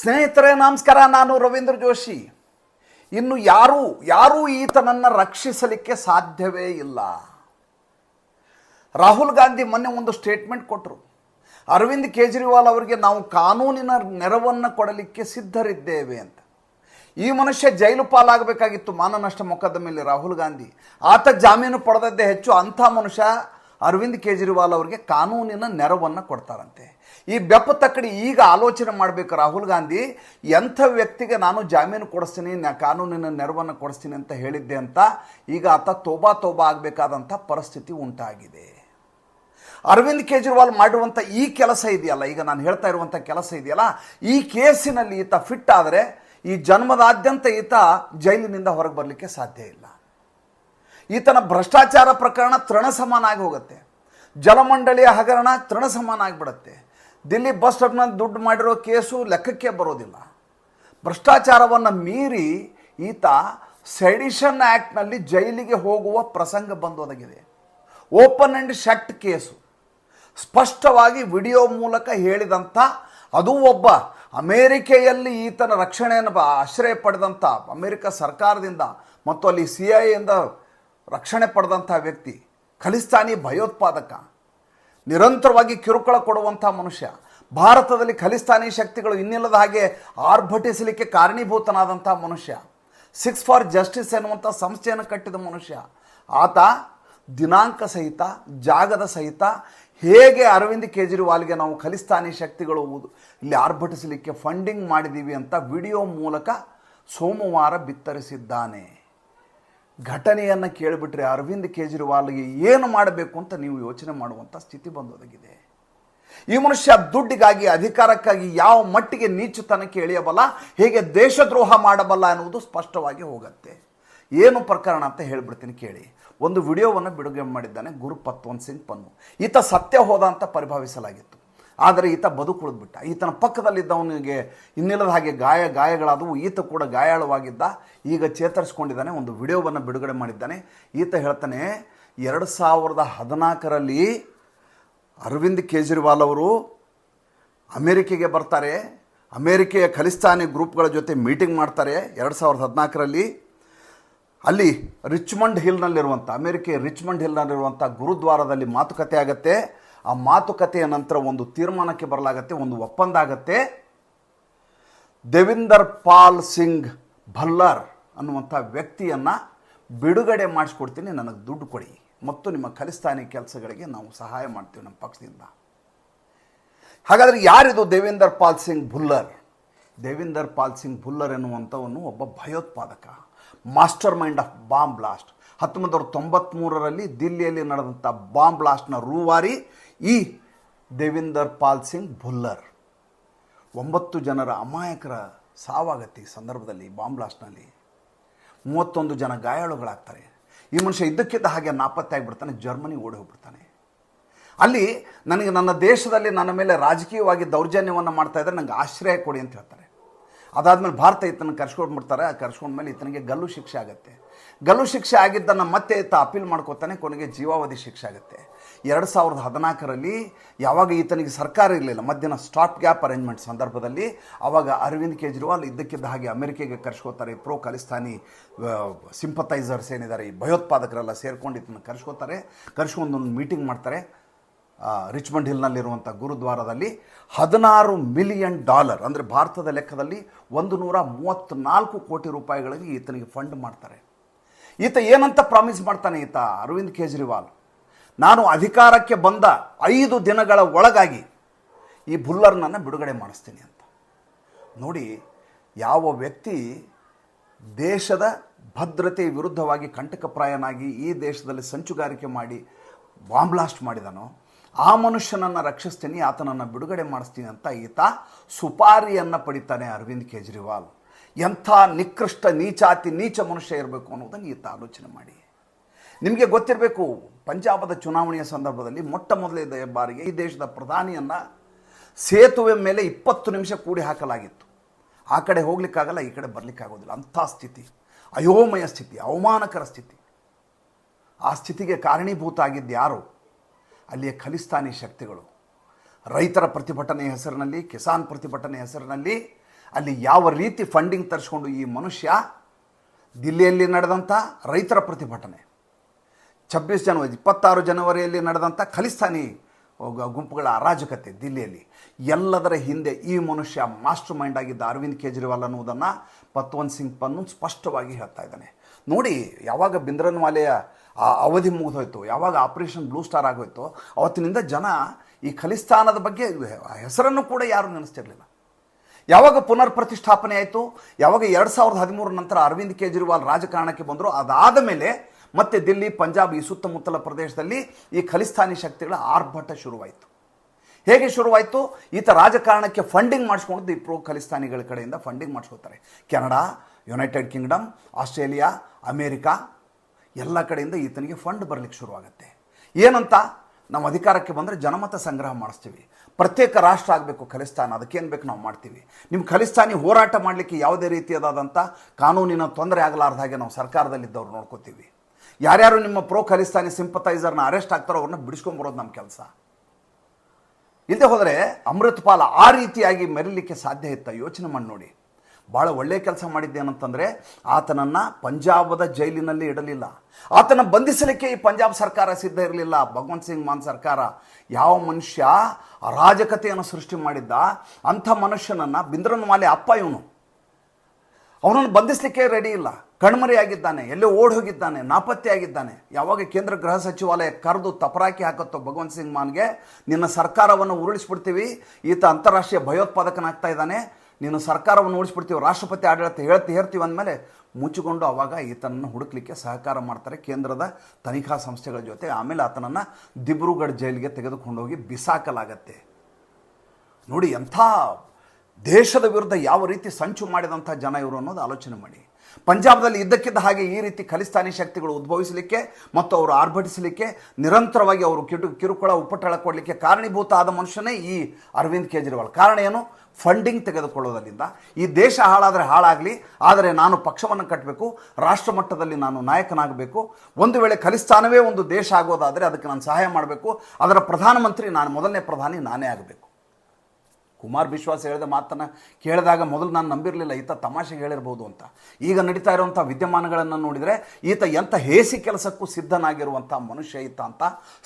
ಸ್ನೇಹಿತರೆ, ನಮಸ್ಕಾರ. ನಾನು ರವೀಂದ್ರ ಜೋಶಿ. ಇನ್ನು ಯಾರೂ ಯಾರೂ ಈತನನ್ನು ರಕ್ಷಿಸಲಿಕ್ಕೆ ಸಾಧ್ಯವೇ ಇಲ್ಲ. ರಾಹುಲ್ ಗಾಂಧಿ ಮೊನ್ನೆ ಒಂದು ಸ್ಟೇಟ್ಮೆಂಟ್ ಕೊಟ್ಟರು ಅರವಿಂದ್ ಕೇಜ್ರಿವಾಲ್ ಅವರಿಗೆ ನಾವು ಕಾನೂನಿನ ನೆರವನ್ನು ಕೊಡಲಿಕ್ಕೆ ಸಿದ್ಧರಿದ್ದೇವೆ ಅಂತ. ಈ ಮನುಷ್ಯ ಜೈಲು ಪಾಲಾಗಬೇಕಾಗಿತ್ತು. ಮಾನನಷ್ಟ ಮೊಕದ್ದಮೆಯಲ್ಲಿ ರಾಹುಲ್ ಗಾಂಧಿ. ಆತ ಜಾಮೀನು ಪಡೆದದ್ದೇ ಹೆಚ್ಚು. ಅಂಥ ಮನುಷ್ಯ ಅರವಿಂದ್ ಕೇಜ್ರಿವಾಲ್ ಅವರಿಗೆ ಕಾನೂನಿನ ನೆರವನ್ನು ಕೊಡ್ತಾರಂತೆ. ಈ ಬೆಪ್ಪ ತಕ್ಕಡಿ ಈಗ ಆಲೋಚನೆ ಮಾಡಬೇಕು ರಾಹುಲ್ ಗಾಂಧಿ, ಎಂಥ ವ್ಯಕ್ತಿಗೆ ನಾನು ಜಾಮೀನು ಕೊಡಿಸ್ತೀನಿ ಕಾನೂನಿನ ನೆರವನ್ನು ಕೊಡಿಸ್ತೀನಿ ಅಂತ ಹೇಳಿದ್ದೆ ಅಂತ ಈಗ ಆತ ತೋಬಾ ತೋಬಾ ಆಗಬೇಕಾದಂಥ ಪರಿಸ್ಥಿತಿ ಉಂಟಾಗಿದೆ. ಅರವಿಂದ್ ಕೇಜ್ರಿವಾಲ್ ಮಾಡಿರುವಂಥ ಈ ಕೆಲಸ ಇದೆಯಲ್ಲ, ಈಗ ನಾನು ಹೇಳ್ತಾ ಇರುವಂಥ ಕೆಲಸ ಇದೆಯಲ್ಲ, ಈ ಕೇಸಿನಲ್ಲಿ ಈತ ಫಿಟ್ ಆದರೆ ಈ ಜನ್ಮದಾದ್ಯಂತ ಈತ ಜೈಲಿನಿಂದ ಹೊರಗೆ ಬರಲಿಕ್ಕೆ ಸಾಧ್ಯ ಇಲ್ಲ. ಈತನ ಭ್ರಷ್ಟಾಚಾರ ಪ್ರಕರಣ ತೃಣ ಸಮಾನ ಆಗಿ ಹೋಗುತ್ತೆ. ಜಲಮಂಡಳಿಯ ಹಗರಣ ತೃಣ ಸಮಾನ ಆಗಿಬಿಡುತ್ತೆ. ದಿಲ್ಲಿ ಬಸ್ ಸ್ಟಾಪ್ನಲ್ಲಿ ದುಡ್ಡು ಮಾಡಿರೋ ಕೇಸು ಲೆಕ್ಕಕ್ಕೆ ಬರೋದಿಲ್ಲ. ಭ್ರಷ್ಟಾಚಾರವನ್ನು ಮೀರಿ ಈತ ಸೆಡಿಷನ್ ಆ್ಯಕ್ಟ್ನಲ್ಲಿ ಜೈಲಿಗೆ ಹೋಗುವ ಪ್ರಸಂಗ ಬಂದೊದಗಿದೆ. Open and shut case. ಸ್ಪಷ್ಟವಾಗಿ ವಿಡಿಯೋ ಮೂಲಕ ಹೇಳಿದಂಥ ಅದು ಒಬ್ಬ ಅಮೇರಿಕೆಯಲ್ಲಿ ಈತನ ರಕ್ಷಣೆಯನ್ನು ಆಶ್ರಯ ಪಡೆದಂಥ ಅಮೇರಿಕ ಸರ್ಕಾರದಿಂದ ಮತ್ತು ಅಲ್ಲಿ ಸಿ ಐ ಇಂದ ರಕ್ಷಣೆ ಪಡೆದಂಥ ವ್ಯಕ್ತಿ, ಖಲಿಸ್ತಾನಿ ಭಯೋತ್ಪಾದಕ. ನಿರಂತರವಾಗಿ ಕಿರುಕುಳ ಕೊಡುವಂಥ ಮನುಷ್ಯ. ಭಾರತದಲ್ಲಿ ಖಲಿಸ್ತಾನಿ ಶಕ್ತಿಗಳು ಇನ್ನಿಲ್ಲದ ಹಾಗೆ ಆರ್ಭಟಿಸಲಿಕ್ಕೆ ಕಾರಣೀಭೂತನಾದಂಥ ಮನುಷ್ಯ. ಸಿಕ್ಸ್ ಫಾರ್ ಜಸ್ಟಿಸ್ ಎನ್ನುವಂಥ ಸಂಸ್ಥೆಯನ್ನು ಕಟ್ಟಿದ ಮನುಷ್ಯ. ಆತ ದಿನಾಂಕ ಸಹಿತ, ಜಾಗದ ಸಹಿತ ಹೇಗೆ ಅರವಿಂದ್ ಕೇಜ್ರಿವಾಲ್ಗೆ ನಾವು ಖಲಿಸ್ತಾನಿ ಶಕ್ತಿಗಳು ಇಲ್ಲಿ ಆರ್ಭಟಿಸಲಿಕ್ಕೆ ಫಂಡಿಂಗ್ ಮಾಡಿದ್ದೀವಿ ಅಂತ ವಿಡಿಯೋ ಮೂಲಕ ಸೋಮವಾರ ಬಿತ್ತರಿಸಿದ್ದಾನೆ. ಘಟನೆಯನ್ನು ಕೇಳಿಬಿಟ್ರೆ ಅರವಿಂದ್ ಕೇಜ್ರಿವಾಲ್ಗೆ ಏನು ಮಾಡಬೇಕು ಅಂತ ನೀವು ಯೋಚನೆ ಮಾಡುವಂಥ ಸ್ಥಿತಿ ಬಂದೊದಗಿದೆ. ಈ ಮನುಷ್ಯ ದುಡ್ಡಿಗಾಗಿ, ಅಧಿಕಾರಕ್ಕಾಗಿ ಯಾವ ಮಟ್ಟಿಗೆ ನೀಚತನಕ್ಕೆ ಎಳೆಯಬಲ್ಲ, ಹೇಗೆ ದೇಶದ್ರೋಹ ಮಾಡಬಲ್ಲ ಅನ್ನುವುದು ಸ್ಪಷ್ಟವಾಗಿ ಹೋಗುತ್ತೆ. ಏನು ಪ್ರಕರಣ ಅಂತ ಹೇಳ್ಬಿಡ್ತೀನಿ ಕೇಳಿ. ಒಂದು ವಿಡಿಯೋವನ್ನು ಬಿಡುಗಡೆ ಮಾಡಿದ್ದಾನೆ ಗುರು ಪತ್ವಂತ್ ಸಿಂಗ್ ಪನ್ನು. ಈತ ಸತ್ಯ ಹೋದ ಅಂತ ಪರಿಭಾವಿಸಲಾಗಿತ್ತು. ಆದರೆ ಈತ ಬದುಕುಳಿದ್ಬಿಟ್ಟ ಈತನ ಪಕ್ಕದಲ್ಲಿದ್ದವನಿಗೆ ಇನ್ನಿಲ್ಲದ ಹಾಗೆ ಗಾಯ, ಗಾಯಗಳಾದವು. ಈತ ಕೂಡ ಗಾಯಾಳವಾಗಿದ್ದ. ಈಗ ಚೇತರಿಸ್ಕೊಂಡಿದ್ದಾನೆ. ಒಂದು ವಿಡಿಯೋವನ್ನು ಬಿಡುಗಡೆ ಮಾಡಿದ್ದಾನೆ. ಈತ ಹೇಳ್ತಾನೆ, ಎರಡು ಸಾವಿರದ ಹದಿನಾಲ್ಕರಲ್ಲಿ ಅರವಿಂದ್ ಕೇಜ್ರಿವಾಲ್ ಅವರು ಅಮೇರಿಕೆಗೆ ಬರ್ತಾರೆ. ಅಮೇರಿಕೆಯ ಖಲಿಸ್ತಾನಿ ಗ್ರೂಪ್ಗಳ ಜೊತೆ ಮೀಟಿಂಗ್ ಮಾಡ್ತಾರೆ ಎರಡು ಸಾವಿರದ ಹದಿನಾಲ್ಕರಲ್ಲಿ. ಅಲ್ಲಿ ರಿಚ್ಮಂಡ್ ಹಿಲ್ನಲ್ಲಿರುವಂಥ, ಅಮೇರಿಕೆಯ ರಿಚ್ಮಂಡ್ ಹಿಲ್ನಲ್ಲಿರುವಂಥ ಗುರುದ್ವಾರದಲ್ಲಿ ಮಾತುಕತೆ ಆಗತ್ತೆ. ಆ ಮಾತುಕತೆಯ ನಂತರ ಒಂದು ತೀರ್ಮಾನಕ್ಕೆ ಬರಲಾಗತ್ತೆ, ಒಂದು ಒಪ್ಪಂದ ಆಗತ್ತೆ ದೇವಿಂದರ್ ಪಾಲ್ ಸಿಂಗ್ ಭಲ್ಲರ್ ಅನ್ನುವಂಥ ವ್ಯಕ್ತಿಯನ್ನು ಬಿಡುಗಡೆ ಮಾಡಿಸ್ಕೊಡ್ತೀನಿ, ನನಗೆ ದುಡ್ಡು ಕೊಡಿ. ಮತ್ತು ನಿಮ್ಮ ಖಲಿಸ್ತಾನಿ ಕೆಲಸಗಳಿಗೆ ನಾವು ಸಹಾಯ ಮಾಡ್ತೀವಿ ನಮ್ಮ ಪಕ್ಷದಿಂದ. ಹಾಗಾದರೆ ಯಾರಿದು ದೇವೇಂದರ್ ಪಾಲ್ ಸಿಂಗ್ ಭುಲ್ಲರ್? ದೇವೇಂದರ್ ಪಾಲ್ ಸಿಂಗ್ ಭುಲ್ಲರ್ ಎನ್ನುವಂಥವನು ಒಬ್ಬ ಭಯೋತ್ಪಾದಕ, mastermind of bomb blast. ಹತ್ತೊಂಬತ್ತು ನೂರ ದಿಲ್ಲಿಯಲ್ಲಿ ನಡೆದಂಥ ಬಾಂಬ್ ಬ್ಲಾಸ್ಟ್ನ ರೂವಾರಿ ಈ ದೇವಿಂದರ್ ಪಾಲ್ ಸಿಂಗ್ ಭುಲ್ಲರ್. ಒಂಬತ್ತು ಜನರ ಅಮಾಯಕರ ಸಾವಾಗತ್ತೆ ಈ ಸಂದರ್ಭದಲ್ಲಿ ಬಾಂಬ್ ಬ್ಲಾಸ್ಟ್ನಲ್ಲಿ. ಮೂವತ್ತೊಂದು ಜನ ಗಾಯಾಳುಗಳಾಗ್ತಾರೆ. ಈ ಮನುಷ್ಯ ಇದ್ದಕ್ಕಿದ್ದ ಹಾಗೆ ನಾಪತ್ತೆ ಆಗಿಬಿಡ್ತಾನೆ ಜರ್ಮನಿ ಓಡಿ ಹೋಗ್ಬಿಡ್ತಾನೆ. ಅಲ್ಲಿ ನನಗೆ ನನ್ನ ದೇಶದಲ್ಲಿ ನನ್ನ ಮೇಲೆ ರಾಜಕೀಯವಾಗಿ ದೌರ್ಜನ್ಯವನ್ನು ಮಾಡ್ತಾ ಇದ್ದರೆ ನನಗೆ ಆಶ್ರಯ ಕೊಡಿ ಅಂತ ಹೇಳ್ತಾರೆ ಅದಾದಮೇಲೆ ಭಾರತ ಈತನ ಕರ್ಸ್ಕೊಂಡ್ಬಿಡ್ತಾರೆ ಆ ಕರ್ಸ್ಕೊಂಡ್ಮೇಲೆ ಈತನಿಗೆ ಗಲ್ಲು ಶಿಕ್ಷೆ ಆಗುತ್ತೆ. ಗಲ್ಲು ಶಿಕ್ಷೆ ಆಗಿದ್ದನ್ನು ಮತ್ತೆ ಈತ ಅಪೀಲ್ ಮಾಡ್ಕೋತಾನೆ, ಕೊನೆಗೆ ಜೀವಾವಧಿ ಶಿಕ್ಷೆ ಆಗುತ್ತೆ. ಎರಡು ಸಾವಿರದ ಹದಿನಾಲ್ಕರಲ್ಲಿ ಯಾವಾಗ ಈತನಿಗೆ ಸರ್ಕಾರ ಇರಲಿಲ್ಲ, ಮಧ್ಯಾಹ್ನ ಸ್ಟಾಪ್ ಗ್ಯಾಪ್ ಅರೇಂಜ್ಮೆಂಟ್ ಸಂದರ್ಭದಲ್ಲಿ ಆವಾಗ ಅರವಿಂದ್ ಕೇಜ್ರಿವಾಲ್ ಇದ್ದಕ್ಕಿದ್ದ ಹಾಗೆ ಅಮೆರಿಕೆಗೆ ಕರ್ಸ್ಕೋತಾರೆ, ಪ್ರೋ ಖಲಿಸ್ತಾನಿ ಸಿಂಪತೈಸರ್ಸ್ ಏನಿದ್ದಾರೆ, ಈ ಭಯೋತ್ಪಾದಕರೆಲ್ಲ ಸೇರ್ಕೊಂಡು ಇದನ್ನು ಕರ್ಸ್ಕೋತಾರೆ, ಕರ್ಸ್ಕೊಂಡು ಒಂದು ಮೀಟಿಂಗ್ ಮಾಡ್ತಾರೆ. ರಿಚ್ಮಂಡ್ ಹಿಲ್ನಲ್ಲಿರುವಂಥ ಗುರುದ್ವಾರದಲ್ಲಿ ಹದಿನಾರು ಮಿಲಿಯನ್ ಡಾಲರ್ ಅಂದರೆ ಭಾರತದ ಲೆಕ್ಕದಲ್ಲಿ ಒಂದು ನೂರ ಮೂವತ್ತ್ನಾಲ್ಕು ಕೋಟಿ ರೂಪಾಯಿಗಳಿಗೆ ಈತನಿಗೆ ಫಂಡ್ ಮಾಡ್ತಾರೆ. ಈತ ಏನಂತ ಪ್ರಾಮಿಸ್ ಮಾಡ್ತಾನೆ ಈತ? ಅರವಿಂದ್ ಕೇಜ್ರಿವಾಲ್, ನಾನು ಅಧಿಕಾರಕ್ಕೆ ಬಂದ ಐದು ದಿನಗಳ ಒಳಗಾಗಿ ಈ ಬುಲ್ಲರ್ನನ್ನು ಬಿಡುಗಡೆ ಮಾಡಿಸ್ತೀನಿ ಅಂತ. ನೋಡಿ, ಯಾವ ವ್ಯಕ್ತಿ ದೇಶದ ಭದ್ರತೆ ವಿರುದ್ಧವಾಗಿ ಕಂಟಕಪ್ರಾಯನಾಗಿ ಈ ದೇಶದಲ್ಲಿ ಸಂಚುಗಾರಿಕೆ ಮಾಡಿ, ಬಾಂಬ್ಲಾಸ್ಟ್ ಮಾಡಿದನೋ ಆ ಮನುಷ್ಯನನ್ನು ರಕ್ಷಿಸ್ತೀನಿ, ಆತನನ್ನು ಬಿಡುಗಡೆ ಮಾಡಿಸ್ತೀನಿ ಅಂತ ಈತ ಸುಪಾರಿಯನ್ನು ಪಡಿತಾನೆ ಅರವಿಂದ್ ಕೇಜ್ರಿವಾಲ್. ಎಂಥ ನಿಕೃಷ್ಟ, ನೀಚಾತಿ, ನೀಚ ಮನುಷ್ಯ ಇರಬೇಕು ಅನ್ನೋದನ್ನು ಈತ ಆಲೋಚನೆ ಮಾಡಿ. ನಿಮಗೆ ಗೊತ್ತಿರಬೇಕು, ಪಂಜಾಬದ ಚುನಾವಣೆಯ ಸಂದರ್ಭದಲ್ಲಿ ಮೊಟ್ಟ ಮೊದಲೇ ಬಾರಿಗೆ ಈ ದೇಶದ ಪ್ರಧಾನಿಯನ್ನು ಸೇತುವೆ ಮೇಲೆ ಇಪ್ಪತ್ತು ನಿಮಿಷ ಕೂಡಿ ಹಾಕಲಾಗಿತ್ತು. ಆ ಕಡೆ ಹೋಗ್ಲಿಕ್ಕಾಗಲ್ಲ, ಈ ಕಡೆ ಬರಲಿಕ್ಕಾಗೋದಿಲ್ಲ. ಅಂಥ ಸ್ಥಿತಿ. ಅಯೋಮಯ ಸ್ಥಿತಿ, ಅವಮಾನಕರ ಸ್ಥಿತಿ. ಆ ಸ್ಥಿತಿಗೆ ಕಾರಣೀಭೂತ ಆಗಿದ್ದು ಯಾರು? ಅಲ್ಲಿಯ ಖಲಿಸ್ತಾನಿ ಶಕ್ತಿಗಳು. ರೈತರ ಪ್ರತಿಭಟನೆ ಹೆಸರಿನಲ್ಲಿ, ಕಿಸಾನ್ ಪ್ರತಿಭಟನೆ ಹೆಸರಿನಲ್ಲಿ, ಅಲ್ಲಿ ಯಾವ ರೀತಿ ಫಂಡಿಂಗ್ ತರಿಸ್ಕೊಂಡು ಈ ಮನುಷ್ಯ ದಿಲ್ಲಿಯಲ್ಲಿ ನಡೆದಂಥ ರೈತರ ಪ್ರತಿಭಟನೆ. ಛಬ್ಬೀಸ್ ಜನವರಿ, ಇಪ್ಪತ್ತಾರು ಜನವರಿಯಲ್ಲಿ ನಡೆದಂಥ ಖಲಿಸ್ತಾನಿ ಗುಂಪುಗಳ ಅರಾಜಕತೆ ದಿಲ್ಲಿಯಲ್ಲಿ. ಎಲ್ಲದರ ಹಿಂದೆ ಈ ಮನುಷ್ಯ ಮಾಸ್ಟರ್ ಮೈಂಡ್ ಆಗಿದ್ದ ಅರವಿಂದ್ ಕೇಜ್ರಿವಾಲ್ ಅನ್ನುವುದನ್ನು ಪತ್ವಂತ್ ಸಿಂಗ್ ಪನ್ನು ಸ್ಪಷ್ಟವಾಗಿ ಹೇಳ್ತಾ ಇದ್ದಾನೆ. ನೋಡಿ, ಯಾವಾಗ ಬಿಂದ್ರನ್ವಾಲೆಯ ಆ ಅವಧಿ ಮುಗಿದೋಯ್ತು, ಯಾವಾಗ ಆಪರೇಷನ್ ಬ್ಲೂ ಸ್ಟಾರ್ ಆಗೋಯ್ತು, ಅವತ್ತಿನಿಂದ ಜನ ಈ ಖಲಿಸ್ತಾನದ ಬಗ್ಗೆ ಹೆಸರನ್ನು ಕೂಡ ಯಾರು ನೆನೆಸ್ತಿರಲಿಲ್ಲ. ಯಾವಾಗ ಪುನರ್ ಪ್ರತಿಷ್ಠಾಪನೆ ಆಯಿತು, ಯಾವಾಗ ಎರಡು ಸಾವಿರದ ಹದಿಮೂರ ನಂತರ ಅರವಿಂದ್ ಕೇಜ್ರಿವಾಲ್ ರಾಜಕಾರಣಕ್ಕೆ ಬಂದರು, ಅದಾದ ಮೇಲೆ ಮತ್ತೆ ದಿಲ್ಲಿ, ಪಂಜಾಬ್ ಈ ಸುತ್ತಮುತ್ತಲ ಪ್ರದೇಶದಲ್ಲಿ ಈ ಖಲಿಸ್ತಾನಿ ಶಕ್ತಿಗಳ ಆರ್ಭಟ ಶುರುವಾಯಿತು. ಹೇಗೆ ಶುರುವಾಯಿತು? ಈತ ರಾಜಕಾರಣಕ್ಕೆ ಫಂಡಿಂಗ್ ಮಾಡಿಸ್ಕೊಂಡು ಈ ಪ್ರೋ ಖಲಿಸ್ತಾನಿಗಳ ಕಡೆಯಿಂದ funding ಮಾಡಿಸ್ಕೊತಾರೆ. Canada United Kingdom Australia America ಎಲ್ಲ ಕಡೆಯಿಂದ ಈತನಿಗೆ ಫಂಡ್ ಬರಲಿಕ್ಕೆ ಶುರುವಾಗುತ್ತೆ. ಏನಂತ? ನಾವು ಅಧಿಕಾರಕ್ಕೆ ಬಂದರೆ ಜನಮತ ಸಂಗ್ರಹ ಮಾಡಿಸ್ತೀವಿ. ಪ್ರತ್ಯೇಕ ರಾಷ್ಟ್ರ ಆಗಬೇಕು, ಖಲಿಸ್ತಾನ. ಅದಕ್ಕೇನು ಬೇಕು ನಾವು ಮಾಡ್ತೀವಿ. ನಿಮ್ಮ ಖಲಿಸ್ತಾನಿ ಹೋರಾಟ ಮಾಡಲಿಕ್ಕೆ ಯಾವುದೇ ರೀತಿಯಾದಂಥ ಕಾನೂನಿನ ತೊಂದರೆ ಆಗಲಾರ್ದ ಹಾಗೆ ನಾವು ಸರ್ಕಾರದಲ್ಲಿದ್ದವ್ರು ನೋಡ್ಕೋತೀವಿ. ಯಾರ್ಯಾರು ನಿಮ್ಮ ಪ್ರೋ ಖಲಿಸ್ತಾನಿ ಸಿಂಪತೈಸರ್ನ ಅರೆಸ್ಟ್ ಆಗ್ತಾರೋ ಅವ್ರನ್ನ ಬಿಡಿಸ್ಕೊಂಬರೋದು ನಮ್ಮ ಕೆಲಸ. ಇಲ್ಲದೆ ಹೋದರೆ ಅಮೃತಪಾಲ ಆ ರೀತಿಯಾಗಿ ಮೆರಲಿಕ್ಕೆ ಸಾಧ್ಯ ಇತ್ತ? ಯೋಚನೆ ಮಾಡಿ ನೋಡಿ. ಭಾಳ ಒಳ್ಳೆಯ ಕೆಲಸ ಮಾಡಿದ್ದೇನಂತಂದರೆ ಆತನನ್ನು ಪಂಜಾಬದ ಜೈಲಿನಲ್ಲಿ ಇಡಲಿಲ್ಲ. ಆತನ ಬಂಧಿಸಲಿಕ್ಕೆ ಈ ಪಂಜಾಬ್ ಸರ್ಕಾರ ಸಿದ್ಧ ಇರಲಿಲ್ಲ. ಭಗವಂತ್ ಸಿಂಗ್ ಮಾನ್ ಸರ್ಕಾರ ಯಾವ ಮನುಷ್ಯ ಅರಾಜಕತೆಯನ್ನು ಸೃಷ್ಟಿ ಮಾಡಿದ್ದ, ಅಂಥ ಮನುಷ್ಯನನ್ನು ಬಿಂದ್ರನ್ವಾಲೆ ಅಪ್ಪ ಇವನು. ಅವನನ್ನು ಬಂಧಿಸಲಿಕ್ಕೆ ರೆಡಿ ಇಲ್ಲ. ಕಣ್ಮರೆಯಾಗಿದ್ದಾನೆ, ಎಲ್ಲೋ ಓಡ್ ಹೋಗಿದ್ದಾನೆ ನಾಪತ್ತೆಯಾಗಿದ್ದಾನೆ ಯಾವಾಗ ಕೇಂದ್ರ ಗೃಹ ಸಚಿವಾಲಯ ಕರೆದು ತಪರಾಕಿ ಹಾಕತ್ತೋ ಭಗವಂತ್ ಸಿಂಗ್ ಮಾನ್ಗೆ, ನಿನ್ನ ಸರ್ಕಾರವನ್ನು ಉರುಳಿಸ್ಬಿಡ್ತೀವಿ, ಈತ ಅಂತಾರಾಷ್ಟ್ರೀಯ ಭಯೋತ್ಪಾದಕನಾಗ್ತಾ ಇದ್ದಾನೆ ನೀನು ಸರ್ಕಾರವನ್ನು ಉಳಿಸ್ಬಿಡ್ತೀವಿ ರಾಷ್ಟ್ರಪತಿ ಆಡಳಿತ ಹೇಳ್ತಿ ಹೇಳ್ತೀವಿ ಅಂದಮೇಲೆ ಮುಚ್ಚಿಕೊಂಡು ಅವಾಗ ಈತನನ್ನು ಹುಡುಕ್ಲಿಕ್ಕೆ ಸಹಕಾರ ಮಾಡ್ತಾರೆ ಕೇಂದ್ರದ ತನಿಖಾ ಸಂಸ್ಥೆಗಳ ಜೊತೆ. ಆಮೇಲೆ ಆತನನ್ನು ದಿಬ್ರುಗಢ ಜೈಲಿಗೆ ತೆಗೆದುಕೊಂಡು ಹೋಗಿ ಬಿಸಾಕಲಾಗತ್ತೆ. ನೋಡಿ ಎಂಥ ದೇಶದ ವಿರುದ್ಧ ಯಾವ ರೀತಿ ಸಂಚು ಮಾಡಿದಂಥ ಜನ ಇವರು ಅನ್ನೋದು ಆಲೋಚನೆ ಮಾಡಿ. ಪಂಜಾಬ್ದಲ್ಲಿ ಇದ್ದಕ್ಕಿದ್ದ ಹಾಗೆ ಈ ರೀತಿ ಖಲಿಸ್ತಾನಿ ಶಕ್ತಿಗಳು ಉದ್ಭವಿಸಲಿಕ್ಕೆ ಮತ್ತು ಅವರು ಆರ್ಭಟಿಸಲಿಕ್ಕೆ ನಿರಂತರವಾಗಿ ಅವರು ಕಿಟು, ಕಿರುಕುಳ ಉಪಟಳ ಕೊಡಲಿಕ್ಕೆ ಕಾರಣೀಭೂತ ಆದ ಮನುಷ್ಯನೇ ಈ ಅರವಿಂದ್ ಕೇಜ್ರಿವಾಲ್. ಕಾರಣ ಏನು? ಫಂಡಿಂಗ್ ತೆಗೆದುಕೊಳ್ಳೋದರಿಂದ ಈ ದೇಶ ಹಾಳಾದರೆ ಹಾಳಾಗಲಿ, ಆದರೆ ನಾನು ಪಕ್ಷವನ್ನು ಕಟ್ಟಬೇಕು ರಾಷ್ಟ್ರ ಮಟ್ಟದಲ್ಲಿ ನಾನು ನಾಯಕನಾಗಬೇಕು. ಒಂದು ವೇಳೆ ಖಲಿಸ್ತಾನವೇ ಒಂದು ದೇಶ ಆಗೋದಾದರೆ ಅದಕ್ಕೆ ನಾನು ಸಹಾಯ ಮಾಡಬೇಕು. ಅದರ ಪ್ರಧಾನಮಂತ್ರಿ, ನಾನು ಮೊದಲನೇ ಪ್ರಧಾನಿ, ನಾನೇ ಆಗಬೇಕು. ಕುಮಾರ್ ವಿಶ್ವಾಸ ಹೇಳಿದ ಮಾತನ್ನು ಕೇಳಿದಾಗ ಮೊದಲು ನಾನು ನಂಬಿರಲಿಲ್ಲ, ಈತ ತಮಾಷೆ ಹೇಳಿರ್ಬೋದು ಅಂತ. ಈಗ ನಡೀತಾ ಇರುವಂಥ ವಿದ್ಯಮಾನಗಳನ್ನು ನೋಡಿದರೆ ಈತ ಎಂಥ ಹೇಸಿ ಕೆಲಸಕ್ಕೂ ಸಿದ್ಧನಾಗಿರುವಂಥ ಮನುಷ್ಯ ಈತ ಅಂತ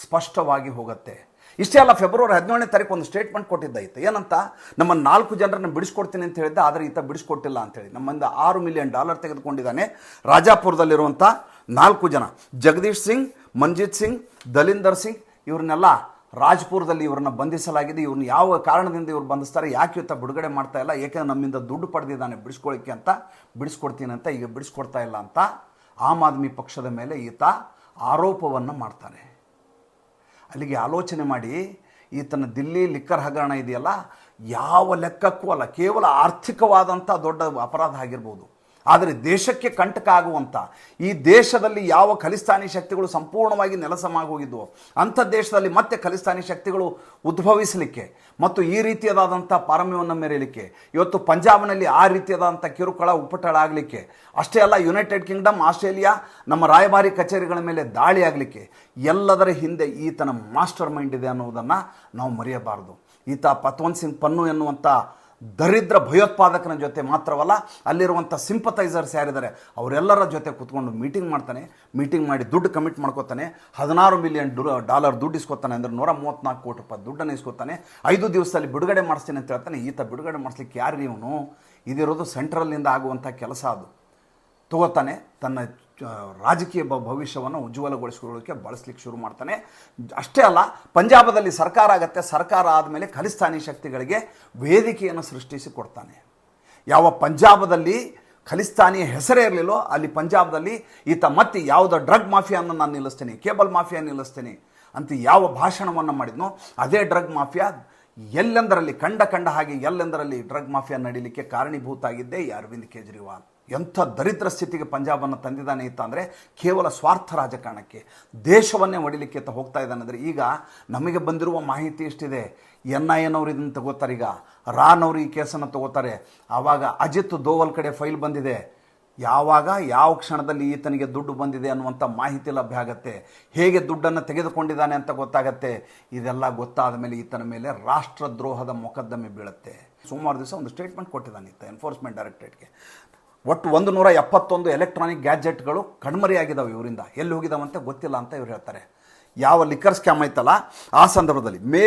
ಸ್ಪಷ್ಟವಾಗಿ ಹೋಗುತ್ತೆ. ಇಷ್ಟೇ ಅಲ್ಲ, ಫೆಬ್ರವರಿ ಹದಿನೇಳನೇ ತಾರೀಕು ಒಂದು ಸ್ಟೇಟ್ಮೆಂಟ್ ಕೊಟ್ಟಿದ್ದ ಈತ. ಏನಂತ? ನಮ್ಮ ನಾಲ್ಕು ಜನರನ್ನು ಬಿಡಿಸ್ಕೊಡ್ತೀನಿ ಅಂತ ಹೇಳಿದ್ದೆ, ಆದರೆ ಈತ ಬಿಡಿಸ್ಕೊಟ್ಟಿಲ್ಲ ಅಂತೇಳಿ ನಮ್ಮಿಂದ ಆರು ಮಿಲಿಯನ್ ಡಾಲರ್ ತೆಗೆದುಕೊಂಡಿದ್ದಾನೆ. ರಾಜಾಪುರದಲ್ಲಿರುವಂಥ ನಾಲ್ಕು ಜನ. ಜಗದೀಶ್ ಸಿಂಗ್, ಮಂಜಿತ್ ಸಿಂಗ್, ದಲಿಂದರ್ ಸಿಂಗ್, ಇವ್ರನ್ನೆಲ್ಲ ರಾಜ್ಪುರದಲ್ಲಿ ಇವ್ರನ್ನ ಬಂಧಿಸಲಾಗಿದೆ, ಇವ್ರನ್ನ ಯಾವ ಕಾರಣದಿಂದ ಇವ್ರು ಬಂಧಿಸ್ತಾರೆ, ಯಾಕೆ ಇವತ್ತ ಬಿಡುಗಡೆ ಮಾಡ್ತಾ ಇಲ್ಲ ಏಕೆಂದ್ರೆ ನಮ್ಮಿಂದ ದುಡ್ಡು ಪಡೆದಿದ್ದಾನೆ, ಬಿಡಿಸ್ಕೊಳ್ಳಿಕ್ಕೆ ಅಂತ ಬಿಡಿಸ್ಕೊಡ್ತೀನಿ ಅಂತ ಈಗ ಬಿಡಿಸ್ಕೊಡ್ತಾ ಇಲ್ಲ ಅಂತ ಆಮ್ ಆದ್ಮಿ ಪಕ್ಷದ ಮೇಲೆ ಈತ ಆರೋಪವನ್ನು ಮಾಡ್ತಾನೆ ಅಲ್ಲಿಗೆ ಆಲೋಚನೆ ಮಾಡಿ, ಈತನ ದಿಲ್ಲಿ ಲಿಕ್ಕರ್ ಹಗರಣ ಇದೆಯಲ್ಲ, ಯಾವ ಲೆಕ್ಕಕ್ಕೂ ಅಲ್ಲ, ಕೇವಲ ಆರ್ಥಿಕವಾದಂಥ ದೊಡ್ಡ ಅಪರಾಧ ಆಗಿರ್ಬೋದು. ಆದರೆ ದೇಶಕ್ಕೆ ಕಂಟಕ ಆಗುವಂಥ ಈ ದೇಶದಲ್ಲಿ ಯಾವ ಖಲಿಸ್ತಾನಿ ಶಕ್ತಿಗಳು ಸಂಪೂರ್ಣವಾಗಿ ನೆಲಸಮಾಗೋಗಿದ್ವು, ಅಂಥ ದೇಶದಲ್ಲಿ ಮತ್ತೆ ಖಲಿಸ್ತಾನಿ ಶಕ್ತಿಗಳು ಉದ್ಭವಿಸಲಿಕ್ಕೆ ಮತ್ತು ಈ ರೀತಿಯಾದಂಥ ಪಾರಮ್ಯವನ್ನು ಮೆರೆಯಲಿಕ್ಕೆ, ಇವತ್ತು ಪಂಜಾಬ್ನಲ್ಲಿ ಆ ರೀತಿಯಾದಂಥ ಕಿರುಕುಳ ಉಪಟಳ ಆಗಲಿಕ್ಕೆ ಅಷ್ಟೇ ಅಲ್ಲ ಯುನೈಟೆಡ್ ಕಿಂಗ್ಡಮ್ ಆಸ್ಟ್ರೇಲಿಯಾ, ನಮ್ಮ ರಾಯಭಾರಿ ಕಚೇರಿಗಳ ಮೇಲೆ ದಾಳಿ ಆಗಲಿಕ್ಕೆ ಎಲ್ಲದರ ಹಿಂದೆ ಈತನ ಮಾಸ್ಟರ್ ಮೈಂಡ್ ಇದೆ ಅನ್ನೋದನ್ನು ನಾವು ಮರೆಯಬಾರದು. ಈತ ಪತ್ವಂತ್ ಸಿಂಗ್ ಪನ್ನು ಎನ್ನುವಂಥ ದರಿದ್ರ ಭಯೋತ್ಪಾದಕನ ಜೊತೆ ಮಾತ್ರವಲ್ಲ ಅಲ್ಲಿರುವಂಥ ಸಿಂಪತೈಸರ್ಸ್ ಯಾರಿದ್ದಾರೆ, ಅವರೆಲ್ಲರ ಜೊತೆ ಕೂತ್ಕೊಂಡು ಮೀಟಿಂಗ್ ಮಾಡ್ತಾನೆ ಮೀಟಿಂಗ್ ಮಾಡಿ ದುಡ್ಡು ಕಮಿಟ್ ಮಾಡ್ಕೋತಾನೆ, ಹದಿನಾರು ಮಿಲಿಯನ್ ಡಾಲರ್ ದುಡ್ಡು ಇಸ್ಕೊತಾನೆ ಅಂದರೆ ನೂರ ಮೂವತ್ತ್ನಾಲ್ಕು ಕೋಟಿ ರೂಪಾಯಿ ದುಡ್ಡನ್ನು ಇಸ್ಕೊತಾನೆ, ಐದು ದಿವಸದಲ್ಲಿ ಬಿಡುಗಡೆ ಮಾಡಿಸ್ತೀನಿ ಅಂತ ಹೇಳ್ತಾನೆ, ಈತ ಬಿಡುಗಡೆ ಮಾಡಿಸ್ಲಿಕ್ಕೆ ಯಾರು ಇವನು? ಇದಿರೋದು ಸೆಂಟ್ರಲ್ನಿಂದ ಆಗುವಂಥ ಕೆಲಸ ಅದು. ತಗೋತಾನೆ. ತನ್ನ ರಾಜಕೀಯ ಭವಿಷ್ಯವನ್ನು ಉಜ್ವಲಗೊಳಿಸಿಕೊಳ್ಳೋಕ್ಕೆ ಬಳಸ್ಲಿಕ್ಕೆ ಶುರು ಮಾಡ್ತಾನೆ. ಅಷ್ಟೇ ಅಲ್ಲ, ಪಂಜಾಬದಲ್ಲಿ ಸರ್ಕಾರ ಆಗತ್ತೆ, ಸರ್ಕಾರ ಆದಮೇಲೆ ಖಲಿಸ್ತಾನಿ ಶಕ್ತಿಗಳಿಗೆ ವೇದಿಕೆಯನ್ನು ಸೃಷ್ಟಿಸಿ ಕೊಡ್ತಾನೆ. ಯಾವ ಪಂಜಾಬದಲ್ಲಿ ಖಲಿಸ್ತಾನಿಯ ಹೆಸರೇ ಇರಲಿಲ್ಲೋ, ಅಲ್ಲಿ ಪಂಜಾಬದಲ್ಲಿ ಈತ ಮತ್ತೆ ಯಾವುದೋ ಡ್ರಗ್ ಮಾಫಿಯಾನ ನಾನು ನಿಲ್ಲಿಸ್ತೇನೆ, ಕೇಬಲ್ ಮಾಫಿಯಾ ನಿಲ್ಲಿಸ್ತೇನೆ ಅಂತ ಯಾವ ಭಾಷಣವನ್ನು ಮಾಡಿದ್ನೋ, ಅದೇ ಡ್ರಗ್ ಮಾಫಿಯಾ ಎಲ್ಲೆಂದರಲ್ಲಿ, ಕಂಡ ಕಂಡ ಹಾಗೆ ಎಲ್ಲೆಂದರಲ್ಲಿ ಡ್ರಗ್ ಮಾಫಿಯಾ ನಡೀಲಿಕ್ಕೆ ಕಾರಣೀಭೂತ ಆಗಿದ್ದೇ ಅರವಿಂದ್ ಕೇಜ್ರಿವಾಲ್. ಎಂಥ ದರಿದ್ರ ಸ್ಥಿತಿಗೆ ಪಂಜಾಬನ್ನು ತಂದಿದ್ದಾನೆ ಇತ್ತ ಅಂದರೆ ಕೇವಲ ಸ್ವಾರ್ಥ ರಾಜಕಾರಣಕ್ಕೆ, ದೇಶವನ್ನೇ ಹೊಡಿಲಿಕ್ಕೆ ಅಂತ ಹೋಗ್ತಾ ಇದ್ದಾನೆ ಅಂದರೆ ಈಗ ನಮಗೆ ಬಂದಿರುವ ಮಾಹಿತಿ ಎಷ್ಟಿದೆ? ಎನ್ ಐ ಎನ್ ಅವರು ಇದನ್ನು ತಗೋತಾರೆ ಈಗ. ರಾನ್ ಅವರು ಈ ಕೇಸನ್ನು ತಗೋತಾರೆ. ಆವಾಗ ಅಜಿತ್ ದೋವಲ್ ಕಡೆ ಫೈಲ್ ಬಂದಿದೆ. ಯಾವಾಗ, ಯಾವ ಕ್ಷಣದಲ್ಲಿ ಈತನಿಗೆ ದುಡ್ಡು ಬಂದಿದೆ ಅನ್ನುವಂಥ ಮಾಹಿತಿ ಲಭ್ಯ ಆಗತ್ತೆ. ಹೇಗೆ ದುಡ್ಡನ್ನು ತೆಗೆದುಕೊಂಡಿದ್ದಾನೆ ಅಂತ ಗೊತ್ತಾಗತ್ತೆ. ಇದೆಲ್ಲ ಗೊತ್ತಾದ ಮೇಲೆ ಈತನ ಮೇಲೆ ರಾಷ್ಟ್ರದ್ರೋಹದ ಮೊಕದ್ದಮೆ ಬೀಳುತ್ತೆ. ಸೋಮವಾರ ದಿವಸ ಒಂದು ಸ್ಟೇಟ್ಮೆಂಟ್ ಕೊಟ್ಟಿದ್ದಾನೆ ಇತ್ತ ಎನ್ಫೋರ್ಸ್ಮೆಂಟ್ ಡೈರೆಕ್ಟರೇಟ್ಗೆ ಒಟ್ಟು ಒಂದು ನೂರ ಎಪ್ಪತ್ತೊಂದು ಎಲೆಕ್ಟ್ರಾನಿಕ್ ಗ್ಯಾಜೆಟ್ಗಳು ಕಣ್ಮರೆಯಾಗಿದ್ದಾವೆ ಇವರಿಂದ. ಎಲ್ಲಿ ಹೋಗಿದ್ದಾವಂತೆ ಗೊತ್ತಿಲ್ಲ ಅಂತ ಇವ್ರು ಹೇಳ್ತಾರೆ. ಯಾವ ಲಿಕ್ಕರ್ ಸ್ಕ್ಯಾಮ್ ಐತಲ್ಲ ಆ ಸಂದರ್ಭದಲ್ಲಿ ಮೇ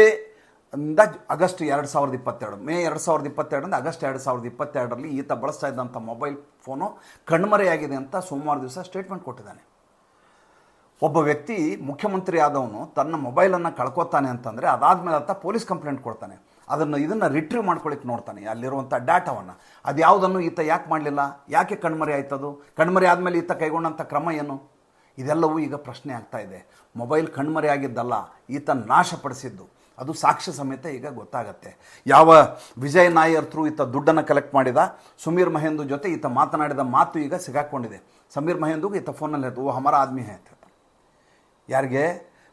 ಇಂದ ಆಗಸ್ಟ್ ಎರಡು ಸಾವಿರದ ಇಪ್ಪತ್ತೆರಡು, ಮೇ ಎರಡು ಸಾವಿರದ ಇಪ್ಪತ್ತೆರಡರಿಂದ ಆಗಸ್ಟ್ ಎರಡು ಸಾವಿರದ ಇಪ್ಪತ್ತೆರಡರಲ್ಲಿ ಈತ ಬಳಸ್ತಾ ಇದ್ದಂಥ ಮೊಬೈಲ್ ಫೋನು ಕಣ್ಮರೆಯಾಗಿದೆ ಅಂತ ಸೋಮವಾರ ದಿವಸ ಸ್ಟೇಟ್ಮೆಂಟ್ ಕೊಟ್ಟಿದ್ದಾನೆ. ಒಬ್ಬ ವ್ಯಕ್ತಿ ಮುಖ್ಯಮಂತ್ರಿ ಆದವನು ತನ್ನ ಮೊಬೈಲನ್ನು ಕಳ್ಕೊತಾನೆ ಅಂತಂದರೆ ಅದಾದಮೇಲೆ ಆತ ಪೊಲೀಸ್ ಕಂಪ್ಲೇಂಟ್ ಕೊಡ್ತಾನೆ. ಅದನ್ನು, ಇದನ್ನು ರಿಟ್ರೀವ್ ಮಾಡ್ಕೊಳ್ಳಿಕ್ಕೆ ನೋಡ್ತಾನೆ ಅಲ್ಲಿರುವಂಥ ಡಾಟಾವನ್ನು. ಅದು ಯಾವುದನ್ನು ಈತ ಯಾಕೆ ಮಾಡಲಿಲ್ಲ? ಯಾಕೆ ಕಣ್ಮರೆ ಆಯ್ತದು? ಕಣ್ಮರೆ ಆದಮೇಲೆ ಈತ ಕೈಗೊಂಡಂಥ ಕ್ರಮ ಏನು? ಇದೆಲ್ಲವೂ ಈಗ ಪ್ರಶ್ನೆ ಆಗ್ತಾ ಇದೆ. ಮೊಬೈಲ್ ಕಣ್ಮರೆ ಆಗಿದ್ದಲ್ಲ, ಈತ ನಾಶಪಡಿಸಿದ್ದು. ಅದು ಸಾಕ್ಷ್ಯ ಸಮೇತ ಈಗ ಗೊತ್ತಾಗತ್ತೆ. ಯಾವ ವಿಜಯ್ ನಾಯರ್ ಥ್ರೂ ಈತ ದುಡ್ಡನ್ನು ಕಲೆಕ್ಟ್ ಮಾಡಿದ, ಸುಮೀರ್ ಮಹೇಂದು ಜೊತೆ ಈತ ಮಾತನಾಡಿದ ಮಾತು ಈಗ ಸಿಗಾಕೊಂಡಿದೆ. ಸಮೀರ್ ಮಹೇಂದು ಈತ ಫೋನಲ್ಲಿ ಹೇಳ್ತು ಓ ಹಮಾರ ಆದ್ಮಿ ಹೇ, ಅಂತ ಯಾರಿಗೆ?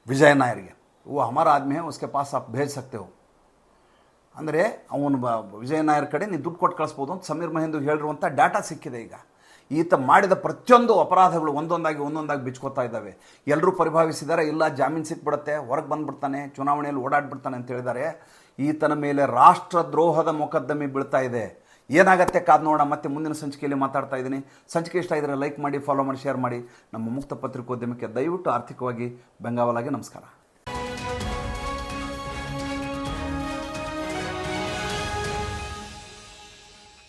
ವಿಜಯ್ ನಾಯರ್ಗೆ. ಓ ಹಮರ ಆದ್ಮಿ ಹೇ, ಉಸ್ಕೆ ಪಾಸ್ ಆಪ್ ಭೇಜ್ ಸಕ್ತೆ ಅಂದರೆ ಅವನು ಬ ವಿಜಯ ಕಡೆ ನೀನು ದುಡ್ಡು ಕೊಟ್ಟು ಕಳಿಸ್ಬೋದು ಅಂತ ಸಮೀರ್ ಮಹೇಂದು ಹೇಳಿರುವಂಥ ಡಾಟಾ ಸಿಕ್ಕಿದೆ ಈಗ. ಈತ ಮಾಡಿದ ಪ್ರತಿಯೊಂದು ಅಪರಾಧಗಳು ಒಂದೊಂದಾಗಿ ಒಂದೊಂದಾಗಿ ಬಿಚ್ಕೋತಾ ಇದ್ದಾವೆ. ಎಲ್ಲರೂ ಪರಿಭಾವಿಸಿದ್ದಾರೆ ಇಲ್ಲ ಜಾಮೀನು ಸಿಕ್ಬಿಡುತ್ತೆ, ಹೊರಗೆ ಬಂದ್ಬಿಡ್ತಾನೆ, ಚುನಾವಣೆಯಲ್ಲಿ ಓಡಾಡ್ಬಿಡ್ತಾನೆ ಅಂತ ಹೇಳಿದ್ದಾರೆ ಈತನ ಮೇಲೆ ರಾಷ್ಟ್ರದ್ರೋಹದ ಮೊಕದ್ದಮೆ ಬೀಳ್ತಾ ಇದೆ. ಏನಾಗತ್ತೆ ಕಾದ್ ನೋಡೋಣ, ಮತ್ತೆ ಮುಂದಿನ ಸಂಚಿಕೆಯಲ್ಲಿ ಮಾತಾಡ್ತಾ ಇದ್ದೀನಿ. ಸಂಚಿಕೆ ಇಷ್ಟ ಇದ್ದರೆ ಲೈಕ್ ಮಾಡಿ ಫಾಲೋ ಮಾಡಿ ಶೇರ್ ಮಾಡಿ. ನಮ್ಮ ಮುಕ್ತ ಪತ್ರಿಕೋದ್ಯಮಕ್ಕೆ ದಯವಿಟ್ಟು ಆರ್ಥಿಕವಾಗಿ ಬೆಂಗಾವಲಾಗಿ ನಮಸ್ಕಾರ.